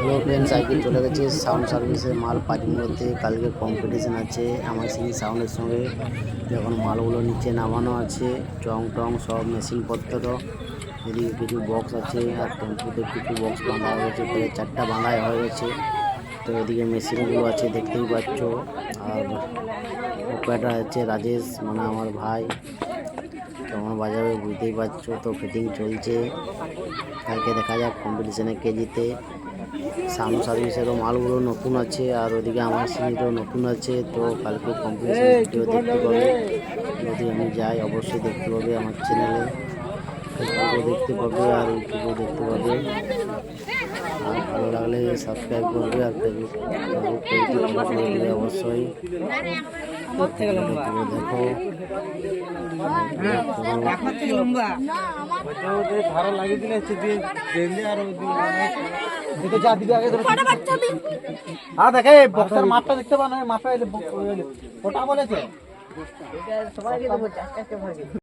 Hello friends আজকে চলে গেছে সাউন্ড সার্ভিসের মাল পাঁচমুড়োতে কালকে কম্পিটিশন আছে আমার সেই সাউন্ডের সঙ্গে যখন মালগুলো নিচে নামানো আছে টং টং সব মেশিনপত্র এদিকে কিছু বক্স আছে আর টেম্পুতে কিছু বক্স বাঁধা হয়ে গেছে প্রায় চারটা বাঁধাই হয়ে গেছে তো এদিকে মেশিনগুলো আছে দেখতেই পাচ্ছ আর ওপাটা হচ্ছে রাজেশ মানে আমার ভাই কেমন বাজাবে বুঝতেই পারছ তো ফিটিং চলছে কালকে দেখা যাক কম্পিটিশনে কে জিতে সাউন্ড সার্ভিসেরও মালগুলো নতুন আছে আর ওদিকে আমার সিনিরও নতুন আছে, তো কালকে কম্পিটিশন ভিডিও দেখতে পাবে। যদি আমি যাই, অবশ্যই দেখতে পাবে আমার চ্যানেলে দেখতে পাবে আর ইউটিউবেও দেখতে পাবে। ভালো লাগলে সাবস্ক্রাইব করবে আর ফেসবুক অবশ্যই। দেখো। লাগিয়ে দিলে আর দিকে আগে ধরে দেখে বক্সের মাপটা দেখতে পান মাপটা ওটা বলেছে